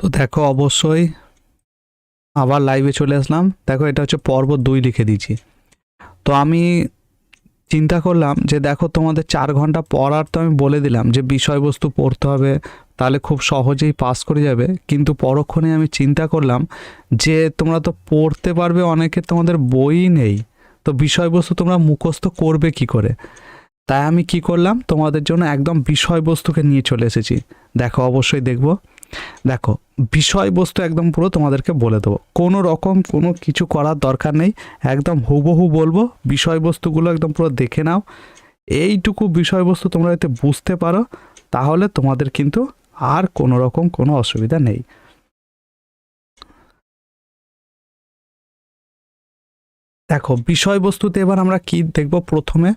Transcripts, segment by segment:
তো দেখো অবশ্যই আবার লাইভে চলে আসলাম। দেখো এটা হচ্ছে পর্ব দুই লিখে দিয়েছি। তো আমি চিন্তা করলাম যে দেখো তোমাদের চার ঘণ্টা পড়ার তো আমি বলে দিলাম যে বিষয়বস্তু পড়তে হবে, তাহলে খুব সহজেই পাস করে যাবে। কিন্তু পরক্ষণে আমি চিন্তা করলাম যে তোমরা তো পড়তে পারবে অনেকে তোমাদের বই নেই। তো বিষয়বস্তু তোমরা মুখস্থ করবে কি করে? তাই আমি কি করলাম? তোমাদের জন্য একদম বিষয়বস্তুকে নিয়ে চলে এসেছি। দেখো অবশ্যই দেখব। দেখো, বিষয়বস্তু একদম পুরো তোমাদেরকে বলে দেবো। কোনো রকম কোনো কিছু করার দরকার নেই, একদম হুবহু বলব, বিষয়বস্তুগুলো একদম পুরো দেখে নাও। এইটুকু বিষয়বস্তু তোমরা যাতে বুঝতে পারো, তাহলে তোমাদের কিন্তু আর কোনো রকম কোনো অসুবিধা নেই। দেখো, বিষয়বস্তুতে এবার আমরা কি দেখব? প্রথমে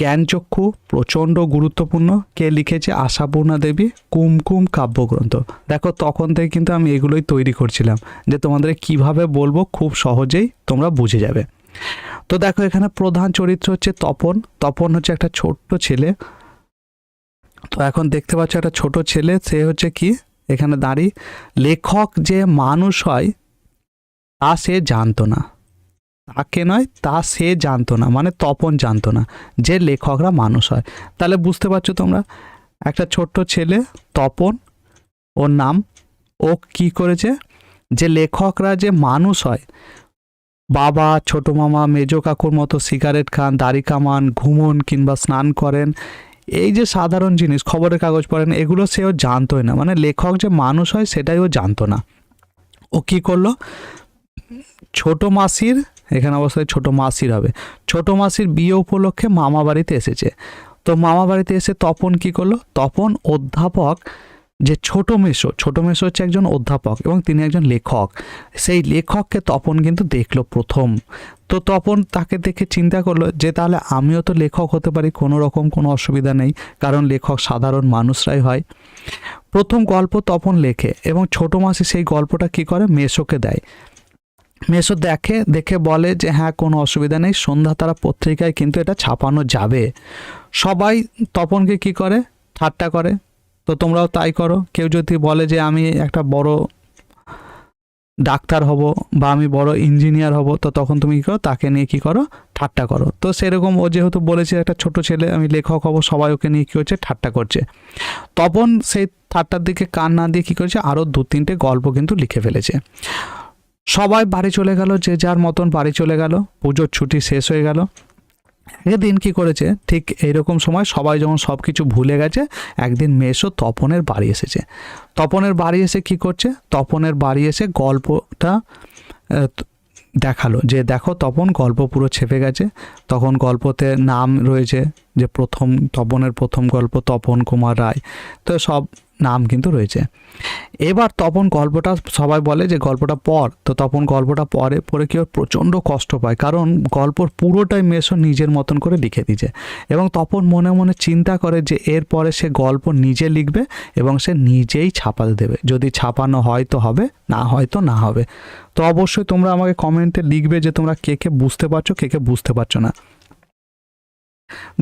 জ্ঞানচক্ষু প্রচণ্ড গুরুত্বপূর্ণ। কে লিখেছে? আশাপূর্ণা দেবী, কুমকুম কাব্যগ্রন্থ। দেখো, তখন থেকে কিন্তু আমি এগুলোই তৈরি করছিলাম, যে তোমাদের কীভাবে বলব খুব সহজেই তোমরা বুঝে যাবে। তো দেখো, এখানে প্রধান চরিত্র হচ্ছে তপন। তপন হচ্ছে একটা ছোট্ট ছেলে। তো এখন দেখতে পাচ্ছ একটা ছোট ছেলে, সে হচ্ছে কি? এখানে দাঁড়িয়ে লেখক যে মানুষ হয়, তা সে জানতো না। তাকে নয়, তা সে জানতো না মানে তপন জানতো না যে লেখকরা মানুষ হয়। তাহলে বুঝতে পারছ তোমরা, একটা ছোট্ট ছেলে তপন, ওর নাম, ও কি করেছে? যে লেখকরা যে মানুষ হয়, বাবা, ছোট মামা, মেজো কাকুর মতো সিগারেট খান, দাড়ি কামান, ঘুমন কিংবা স্নান করেন, এই যে সাধারণ জিনিস, খবরের কাগজ পড়েন, এগুলো সেও জানতোই না। মানে লেখক যে মানুষ হয়, সেটাই ও জানতো না। ও কি করল? ছোট মাসির এখানে অবশ্যই ছোট মাসির হবে। ছোট মাসির বিয়ে উপলক্ষে মামা বাড়িতে এসেছে। তো মামা বাড়িতে এসে তপন কি করল? তপন অধ্যাপক যে ছোট মেশো ছোট মেশো হচ্ছে একজন অধ্যাপক এবং তিনি একজন লেখক। সেই লেখককে তপন কিন্তু দেখল প্রথম। তো তপন তাকে দেখে চিন্তা করল যে তাহলে আমিও তো লেখক হতে পারি, কোনো রকম কোনো অসুবিধা নেই, কারণ লেখক সাধারণ মানুষরাই হয়। প্রথম গল্প তপন লেখে এবং ছোট মাসি সেই গল্পটা কি করে? মেশোকে দেয়। মেসো দেখে দেখে বলে যে হ্যাঁ কোনো অসুবিধা নেই। সন্ধ্যা তারা পত্রিকায় কিন্তু এটা ছাপানো যাবে। সবাই তপনকে কি করে? ঠাট্টা করে। তো তোমরাও তাই করো। কেউ যদি বলে যে, আমি একটা বড় ডাক্তার হব বা আমি বড় ইঞ্জিনিয়ার হব, তো তখন তুমি কী করো? তাকে নিয়ে কী করো? ঠাট্টা করো। তো সেরকম ও যেহেতু বলেছে, একটা ছোট ছেলে, আমি লেখক হব, সবাই ওকে নিয়ে কী করছে? ঠাট্টা করছে। তপন সেই ঠাট্টার দিকে কান না দিয়ে কী করেছে? আরও দু তিনটে গল্প কিন্তু লিখে ফেলেছে। সবাই বাড়ি চলে গেল, যে যার মতন বাড়ি চলে গেল, পুজোর ছুটি শেষ হয়ে গেল। একদিন কি করেছে? ঠিক এইরকম সময় সবাই যখন সব কিছু ভুলে গেছে, একদিন মেসো তপনের বাড়ি এসেছে। তপনের বাড়ি এসে কি করছে? তপনের বাড়ি এসে গল্পটা দেখাল যে দেখো তপন গল্প পুরো ছেপে গেছে। তখন গল্পতে নাম রয়েছে যে প্রথম, তপনের প্রথম গল্প তপন কুমার রায়। তো সব নাম কিন্তু রয়েছে। এবার তপন গল্পটা সবাই বলে যে গল্পটা পড় তো তপন গল্পটা পরে পড়ে কি ওর প্রচণ্ড কষ্ট পায়, কারণ গল্পর পুরোটাই মেশো নিজের মতন করে লিখে দিয়েছে। এবং তপন মনে মনে চিন্তা করে যে এরপরে সে গল্প নিজে লিখবে এবং সে নিজেই ছাপাতে দেবে। যদি ছাপানো হয় তো হবে, না হয় তো না হবে। তো অবশ্যই তোমরা আমাকে কমেন্টে লিখবে যে তোমরা কে কে বুঝতে পারছ, কে কে বুঝতে পারছ না।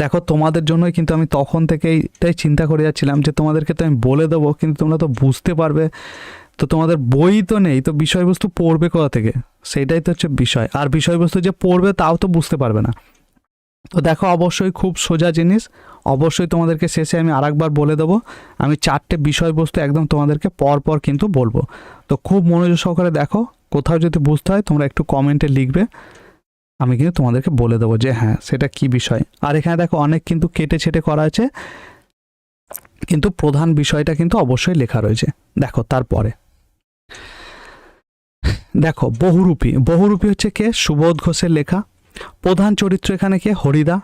দেখো, তোমাদের জন্যই কিন্তু আমি তখন থেকেই এটাই চিন্তা করে যাচ্ছিলাম যে তোমাদেরকে তো আমি বলে দেবো, কিন্তু তোমরা তো বুঝতে পারবে। তো তোমাদের বই তো নেই, তো বিষয়বস্তু পড়বে কোথা থেকে? সেটাই তো হচ্ছে বিষয়। আর বিষয়বস্তু যে পড়বে তাও তো বুঝতে পারবে না। তো দেখো, অবশ্যই খুব সোজা জিনিস। অবশ্যই তোমাদেরকে শেষে আমি আরেকবার বলে দেবো, আমি চারটে বিষয়বস্তু একদম তোমাদেরকে পর পর কিন্তু বলব। তো খুব মনোযোগ সহকারে দেখো, কোথাও যদি বুঝতে হয় তোমরা একটু কমেন্টে লিখবে। আমি কিন্তু তোমাদেরকে বলে দেবো যে হ্যাঁ সেটা কি বিষয়। আর এখানে দেখো অনেক কিন্তু কেটে ছেটে করা আছে। কিন্তু প্রধান বিষয়টা কিন্তু অবশ্যই লেখা রয়েছে। দেখো, তারপরে। দেখো, বহুরূপী। বহুরূপী হচ্ছে কে? সুবোধ ঘোষের লেখা। প্রধান চরিত্র এখানে কে? হরিদা।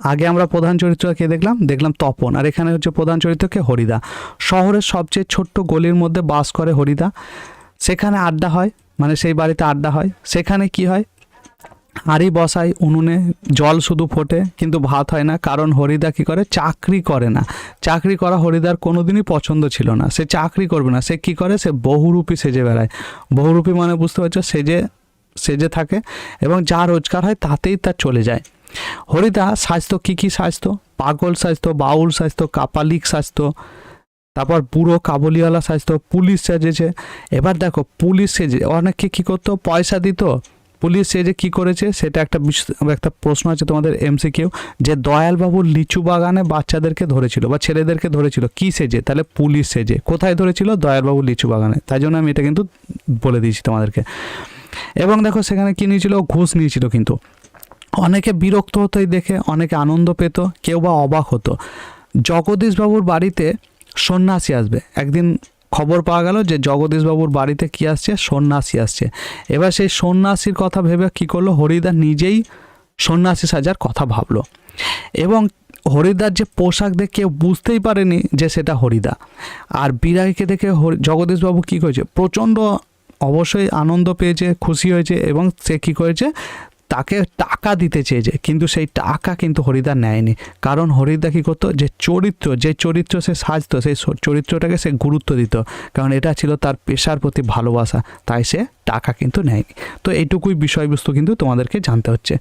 আগে আমরা প্রধান চরিত্র কে দেখলাম? দেখলাম তপন। আর এখানে হচ্ছে প্রধান চরিত্র কে? হরিদা। শহরের সবচেয়ে ছোট্ট গলির মধ্যে বাস করে হরিদা। সেখানে আড্ডা হয়। মানে সেই বাড়িতে আড্ডা হয়। সেখানে কি হয়? হাঁড়ি বসায়, উনুনে জল শুধু ফোটে, কিন্তু ভাত হয় না, কারণ হরিদা কি করে? চাকরি করে না। চাকরি করা হরিদার কোনোদিনই পছন্দ ছিল না। সে চাকরি করবে না। সে কি করে? সে বহুরূপী সেজে বেড়ায়। বহুরূপী মানে বুঝতে পারছ? সেজে সেজে থাকে এবং যা রোজগার হয় তাতেই তার চলে যায়। হরিদা স্বাস্থ্য কী কী স্বাস্থ্য? পাগল স্বাস্থ্য, বাউল স্বাস্থ্য, কাপালিক স্বাস্থ্য, তারপর বুড়ো কাবুলিওয়ালা স্বাস্থ্য, পুলিশ সেজেছে। এবার দেখো, পুলিশ সেজে অনেকে কী করতো? পয়সা দিত। পুলিশ সেজে কী করেছে, সেটা একটা একটা প্রশ্ন আছে তোমাদের এমসিকিউ যে দয়ালবাবুর লিচু বাগানে বাচ্চাদেরকে ধরেছিল বা ছেলেদেরকে ধরেছিল, কি সেজে? তাহলে পুলিশ সেজে। কোথায় ধরেছিল? দয়ালবাবুর লিচু বাগানে। তাই জন্য আমি এটা কিন্তু বলে দিয়েছি তোমাদেরকে। এবং দেখো সেখানে কী নিয়েছিল? ঘুষ নিয়েছিল কিন্তু। অনেকে বিরক্ত হতো এই দেখে, অনেকে আনন্দ পেত, কেউ বা অবাক হতো। জগদীশবাবুর বাড়িতে সন্ন্যাসী আসবে। একদিন খবর পাওয়া গেল যে জগদীশবাবুর বাড়িতে কি আসছে? সন্ন্যাসী আসছে। এবার সেই সন্ন্যাসীর কথা ভেবে কি করল? হরিদা নিজেই সন্ন্যাসী সাজার কথা ভাবলো। এবং হরিদার যে পোশাক দেখে কেউ বুঝতেই পারেনি যে সেটা হরিদা। আর বিরাগীকে দেখে জগদীশবাবু কী করেছে? প্রচণ্ড অবশ্যই আনন্দ পেয়েছে, খুশি হয়েছে এবং সে কী করেছে? তাকে টাকা দিতে চেয়েছে, কিন্তু সেই টাকা কিন্তু হরিদা নেয়নি। কারণ হরিদা কী করতো? যে চরিত্র যে চরিত্র সে সাজতো, সেই চরিত্রটাকে সে গুরুত্ব দিত। কারণ এটা ছিল তার পেশার প্রতি ভালোবাসা, তাই সে টাকা কিন্তু নেয়নি। তো এইটুকুই বিষয়বস্তু কিন্তু তোমাদেরকে জানতে হচ্ছে।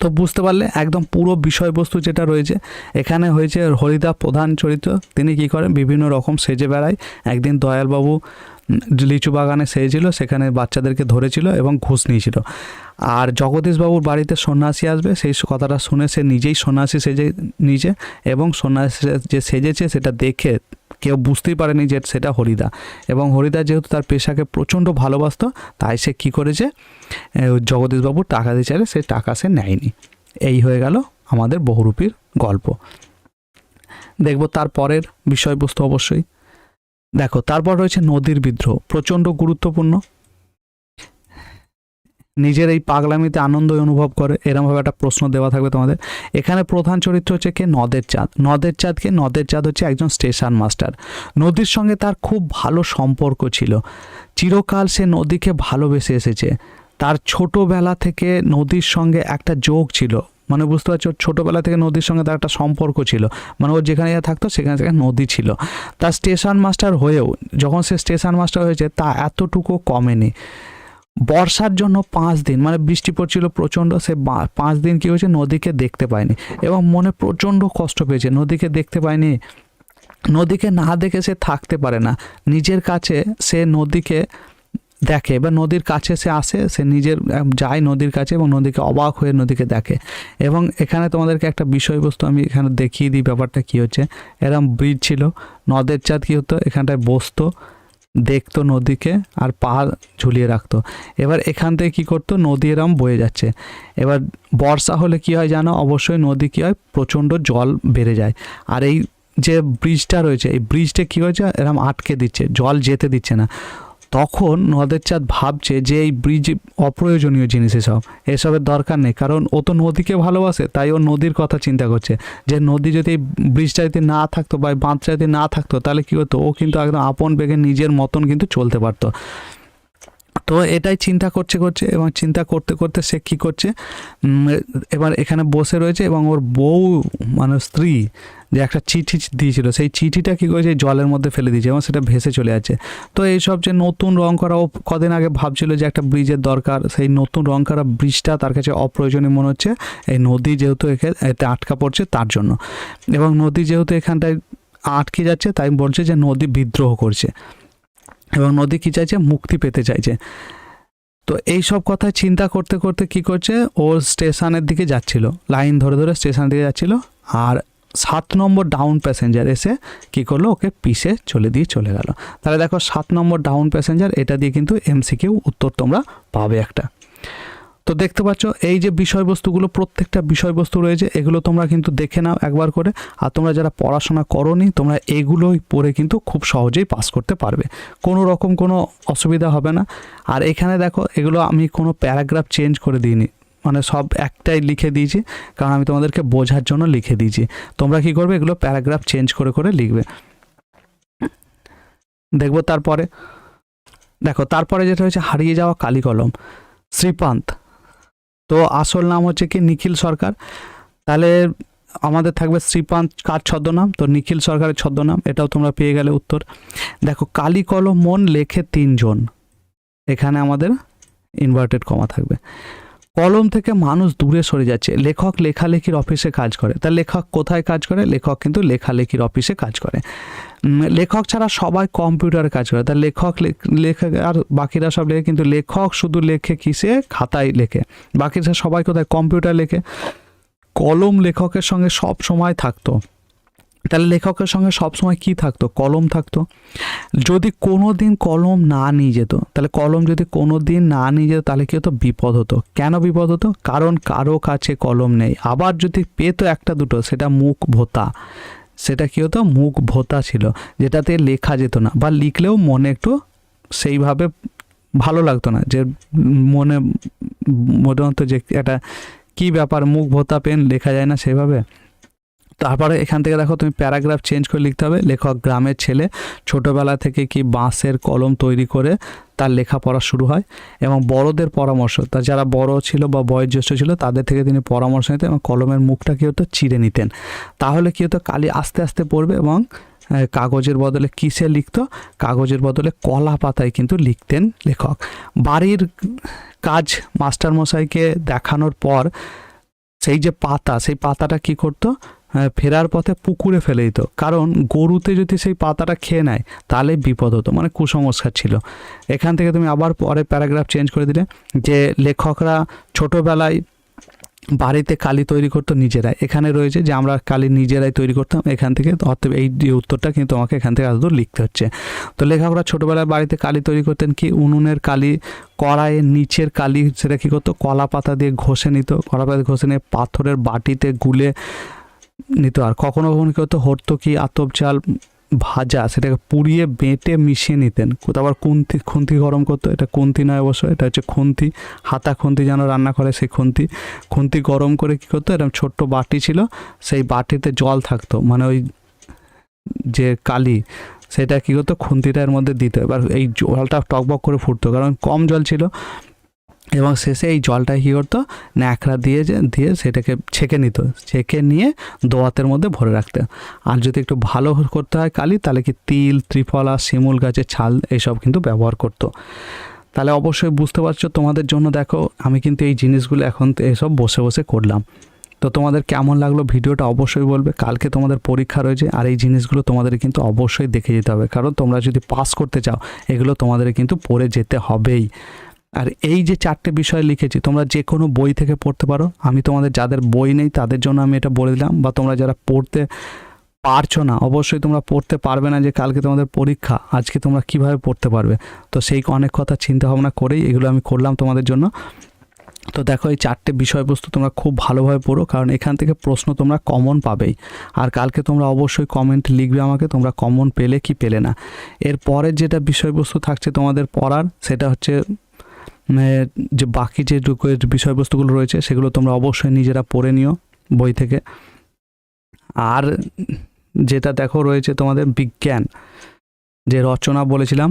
তো বুঝতে পারলে একদম পুরো বিষয়বস্তু যেটা রয়েছে, এখানে হয়েছে হরিদা প্রধান চরিত্র। তিনি কি করেন? বিভিন্ন রকম সেজে বেড়ায়। একদিন দয়ালবাবু লিচু বাগানে সেজেছিল, সেখানে বাচ্চাদেরকে ধরেছিল এবং ঘুষ নিয়েছিল। আর জগদীশবাবুর বাড়িতে সন্ন্যাসী আসবে, সেই কথাটা শুনে সে নিজেই সন্ন্যাসী সেজে নিজে এবং সন্ন্যাসী যে সেজেছে সেটা দেখে কেউ বুঝতেই পারেনি যে সেটা হরিদা। এবং হরিদা যেহেতু তার পেশাকে প্রচণ্ড ভালোবাসতো, তাই সে কী করেছে? জগদীশবাবুর টাকা দিয়ে চাইলে সে টাকা সে নেয়নি। এই হয়ে গেল আমাদের বহুরূপীর গল্প। দেখব তার পরের বিষয়বস্তু অবশ্যই। দেখো, তারপর রয়েছে নদীর বিদ্রোহ, প্রচণ্ড গুরুত্বপূর্ণ। নিজের এই পাগলামিতে আনন্দ অনুভব করে, এরমভাবে একটা প্রশ্ন দেওয়া থাকবে তোমাদের। এখানে প্রধান চরিত্র হচ্ছে কে? নদের চাঁদ। নদের চাঁদকে নদের চাঁদ হচ্ছে একজন স্টেশন মাস্টার। নদীর সঙ্গে তার খুব ভালো সম্পর্ক ছিল। চিরকাল সে নদীকে ভালোবেসে এসেছে। তার ছোটোবেলা থেকে নদীর সঙ্গে একটা যোগ ছিল। মানে বুঝতে পারছ, ছোটোবেলা থেকে নদীর সঙ্গে তার একটা সম্পর্ক ছিল। মানে ওর যেখানে যা থাকতো, সেখানে সেখানে নদী ছিল। তার স্টেশন মাস্টার হয়েও, যখন সে স্টেশন মাস্টার হয়েছে, তা এতটুকু কমেনি। বর্ষার জন্য পাঁচ দিন মানে বৃষ্টি পড়ছিল প্রচণ্ড, সে পাঁচ দিন কী হয়েছে, নদীকে দেখতে পায়নি। এবং মনে প্রচণ্ড কষ্ট পেয়েছে, নদীকে দেখতে পায়নি। নদীকে না দেখে সে থাকতে পারে না। নিজের কাছে সে নদীকে দেখে বা নদীর কাছে সে আসে, সে নিজের যায় নদীর কাছে এবং নদীকে অবাক হয়ে নদীকে দেখে। এবং এখানে তোমাদেরকে একটা বিষয়বস্তু আমি এখানে দেখিয়ে দিই, ব্যাপারটা কী হচ্ছে? এরম ব্রিজ ছিল, নদের চাঁদ কী হতো? এখানটায় বসতো, দেখতো নদীকে আর পা ঝুলিয়ে রাখতো। এবার এখান থেকে কী করতো? নদী এরম বয়ে যাচ্ছে। এবার বর্ষা হলে কি হয় জানো? অবশ্যই নদী কী হয়? প্রচণ্ড জল বেড়ে যায়। আর এই যে ব্রিজটা রয়েছে, এই ব্রিজটা কী হয়েছে? এরম আটকে দিচ্ছে, জল যেতে দিচ্ছে না। তখন নদের চাঁদ ভাবছে যে এই ব্রিজ অপ্রয়োজনীয় জিনিস এসব। এসবের দরকার নেই, কারণ ও তো নদীকে ভালোবাসে, তাই ও নদীর কথা চিন্তা করছে। যে নদী যদি ব্রিজটা যদি না থাকতো বা বাঁধটা যদি না থাকতো, তাহলে কী হতো? ও কিন্তু একদম আপন বেগে নিজের মতন কিন্তু চলতে পারতো। তো এটাই চিন্তা করছে করছে, এবং চিন্তা করতে করতে সে কী করছে? এবার এখানে বসে রয়েছে এবং ওর বউ মানে স্ত্রী যে একটা চিঠি দিয়েছিল, সেই চিঠিটা কী করেছে? জলের মধ্যে ফেলে দিয়েছে এবং সেটা ভেসে চলে যাচ্ছে। তো এইসব যে নতুন রং করা, ও কদিন আগে ভাবছিল যে একটা ব্রিজের দরকার, সেই নতুন রং করা ব্রিজটা তার কাছে অপ্রয়োজনীয় মনে হচ্ছে। এই নদী যেহেতু এতে আটকা পড়ছে তার জন্য। এবং নদী যেহেতু এখানটায় আটকে যাচ্ছে, তাই বলছে যে নদী বিদ্রোহ করছে। এবং নদী কী চাইছে? মুক্তি পেতে চাইছে। তো এই সব কথা চিন্তা করতে করতে কি করছে? ও স্টেশনের দিকে যাচ্ছিল। লাইন ধরে ধরে স্টেশনের দিকে যাচ্ছিল। আর সাত নম্বর ডাউন প্যাসেঞ্জার এসে কি করল? ওকে পিষে চলে দিয়ে চলে গেল। তাহলে দেখো, সাত নম্বর ডাউন প্যাসেঞ্জার এটা দিয়ে কিন্তু এমসিকিউ উত্তর তোমরা পাবে একটা। তো দেখতে পাচ্ছ, এই যে বিষয়বস্তুগুলো, প্রত্যেকটা বিষয়বস্তু রয়েছে, এগুলো তোমরা কিন্তু দেখে নাও একবার করে। আর তোমরা যারা পড়াশোনা করনি, তোমরা এগুলোই পড়ে কিন্তু খুব সহজেই পাস করতে পারবে। কোনো রকম কোনো অসুবিধা হবে না। আর এখানে দেখো, এগুলো আমি কোনো প্যারাগ্রাফ চেঞ্জ করে দিইনি। মানে সব একটাই লিখে দিয়েছি, কারণ আমি তোমাদেরকে বোঝার জন্য লিখে দিয়েছি। তোমরা কি করবে, এগুলো প্যারাগ্রাফ চেঞ্জ করে করে লিখবে। দেখব তারপরে। দেখো, তারপরে যেটা হচ্ছে হারিয়ে যাওয়া কালি কলম শ্রীপান্ত। তো আসল নাম হচ্ছে কি নিখিল সরকার। তাহলে আমাদের থাকবে শ্রীপান্ত কার ছদ্মনাম? তো নিখিল সরকারের ছদ্মনাম, এটাও তোমরা পেয়ে গেলে উত্তর। দেখো কালী কলম মন লেখে তিনজন। এখানে আমাদের ইনভার্টেড কমা থাকবে। কলম থেকে মানুষ দূরে সরে যাচ্ছে। লেখক লেখালেখির অফিসে কাজ করে। তা লেখক কোথায় কাজ করে? লেখক কিন্তু লেখালেখির অফিসে কাজ করে। লেখক ছাড়া সবাই কম্পিউটারে কাজ করে। তা লেখক লেখ- লেখক আর বাকিরা সব লেখে, কিন্তু লেখক শুধু লেখে কিসে? খাতায় লেখে। বাকিরা সবাই কোথায়? কম্পিউটার লেখে। কলম লেখকের সঙ্গে সব সময় থাকতো। তাহলে লেখকের সঙ্গে সব সময় কি থাকতো? কলম থাকতো। যদি কোনো দিন কলম না নিয়ে যেত, তাহলে কলম যদি কোনো দিন না নিয়ে যেত, তাহলে কি হতো? বিপদ হতো। কেন বিপদ হতো? কারণ কারও কাছে কলম নেই। আবার যদি পেতো একটা দুটো, সেটা মুখ ভোতা। সেটা কি হতো? মুখ ভোতা ছিল, যেটাতে লেখা যেত না। বা লিখলেও মনে একটু সেইভাবে ভালো লাগতো না, যে মনে মনে হতো যে একটা কী ব্যাপার, মুখ ভোতা পেন, লেখা যায় না সেভাবে তারপরে এখান থেকে দেখো তুমি প্যারাগ্রাফ চেঞ্জ করে লিখতে হবে। লেখক গ্রামের ছেলে, ছোটবেলা থেকে কি বাঁশের কলম তৈরি করে তার লেখাপড়া শুরু হয় এবং বড়দের পরামর্শ, তা যারা বড় ছিল বা বয়োজ্যেষ্ঠ ছিল তাদের থেকে তিনি পরামর্শ নিতেন এবং কলমের মুখটা কী হতো? চিড়ে নিতেন। তাহলে কী হতো? কালি আস্তে আস্তে পড়বে এবং কাগজের বদলে কিসে লিখতো? কাগজের বদলে কলা পাতায় কিন্তু লিখতেন লেখক। বাড়ির কাজ মাস্টারমশাইকে দেখানোর পর সেই যে পাতা, সেই পাতাটা কি করতো? ফেরার পথে পুকুরে ফেলে দিত। কারণ গরুতে যদি সেই পাতাটা খেয়ে নেয়, তাহলে বিপদ হতো মানে কুসংস্কার ছিল। এখান থেকে তুমি আবার পরে প্যারাগ্রাফ চেঞ্জ করে দিলে যে লেখকরা ছোটোবেলায় বাড়িতে কালি তৈরি করতো নিজেরাই। এখানে রয়েছে যে আমরা কালি নিজেরাই তৈরি করতাম, এখান থেকে অর্থাৎ এই যে উত্তরটা কিন্তু আমাকে এখান থেকে আদৌ লিখতে হচ্ছে। তো লেখকরা ছোটোবেলায় বাড়িতে কালি তৈরি করতেন কি? উনুনের কালি, কড়াইয়ের নিচের কালি, সেটা কী করতো? কলা পাতা দিয়ে ঘষে নিত। কলা পাতা ঘষে নিয়ে পাথরের বাটিতে গুলে নিত আর কখনো কখনো কী হতো কি আতপ চাল ভাজা, সেটাকে পুড়িয়ে বেঁটে মিশিয়ে নিতেন। কোথাও আবার কুন্তি খুন্তি গরম করতো, এটা কুন্তি নয় অবশ্য, এটা হচ্ছে খুন্তি, হাতা খুন্তি যেন রান্না করে সেই খুন্তি। খুন্তি গরম করে কী করতো, এরকম ছোট্ট বাটি ছিল, সেই বাটিতে জল থাকতো মানে ওই যে কালি, সেটা কী করতো, খুন্তিটার মধ্যে দিত। এবার এই জলটা টকবক করে ফুটতো, কারণ কম জল ছিল এবং শেষে এই জলটা কী করতো? ন্যাকড়া দিয়ে দিয়ে সেটাকে ছেঁকে নিত। ছেঁকে নিয়ে দোয়াতের মধ্যে ভরে রাখতে। আর যদি একটু ভালো করতে হয় কালি, তাহলে কি তিল, ত্রিফলা, শিমুল গাছের ছাল এইসব কিন্তু ব্যবহার করতো। তাহলে অবশ্যই বুঝতে পারছ তোমাদের জন্য দেখো, আমি কিন্তু এই জিনিসগুলো এখন এসব বসে বসে করলাম। তো তোমাদের কেমন লাগল ভিডিওটা অবশ্যই বলবে। কালকে তোমাদের পরীক্ষা রয়েছে আর এই জিনিসগুলো তোমাদের কিন্তু অবশ্যই দেখে যেতে হবে। কারণ তোমরা যদি পাস করতে চাও, এগুলো তোমাদের কিন্তু পড়ে যেতে হবেই। আর এই যে চারটে বিষয় লিখেছি, তোমরা যে কোনো বই থেকে পড়তে পারো। আমি তোমাদের যাদের বই নেই, তাদের জন্য আমি এটা বলে দিলাম। বা তোমরা যারা পড়তে পারছ না, অবশ্যই তোমরা পড়তে পারবে না যে কালকে তোমাদের পরীক্ষা, আজকে তোমরা কীভাবে পড়তে পারবে। তো সেই অনেক কথা চিন্তা ভাবনা করেই এগুলো আমি করলাম তোমাদের জন্য। তো দেখো, এই চারটে বিষয়বস্তু তোমরা খুব ভালোভাবে পড়ো, কারণ এখান থেকে প্রশ্ন তোমরা কমন পাবেই। আর কালকে তোমরা অবশ্যই কমেন্ট লিখবে আমাকে, তোমরা কমন পেলে কি পেলে না। এর পরের যেটা বিষয়বস্তু থাকছে তোমাদের পড়ার, সেটা হচ্ছে যে বাকি যে বিষয়বস্তুগুলো রয়েছে, সেগুলো তোমরা অবশ্যই নিজেরা পড়ে নিও বই থেকে। আর যেটা দেখো রয়েছে তোমাদের বিজ্ঞান। যে রচনা বলেছিলাম,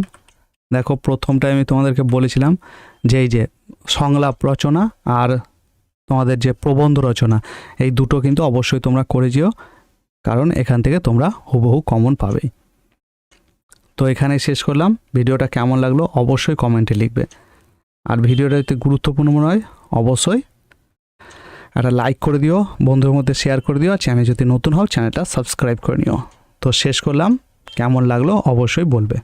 দেখো প্রথমটাই আমি তোমাদেরকে বলেছিলাম যে এই যে সংলাপ রচনা আর তোমাদের যে প্রবন্ধ রচনা, এই দুটো কিন্তু অবশ্যই তোমরা করে যেও, কারণ এখান থেকে তোমরা হুবহু কমন পাবেই তো এখানে শেষ করলাম। ভিডিওটা কেমন লাগল অবশ্যই কমেন্টে লিখবে। আর ভিডিওটা যদি গুরুত্বপূর্ণ মনে হয়, অবশ্যই একটা লাইক করে দিও বন্ধুর মধ্যে শেয়ার করে দিও চ্যানেল যদি নতুন হও চ্যানেলটা সাবস্ক্রাইব করে নিও। তো শেষ করলাম, কেমন লাগল অবশ্যই বলবে।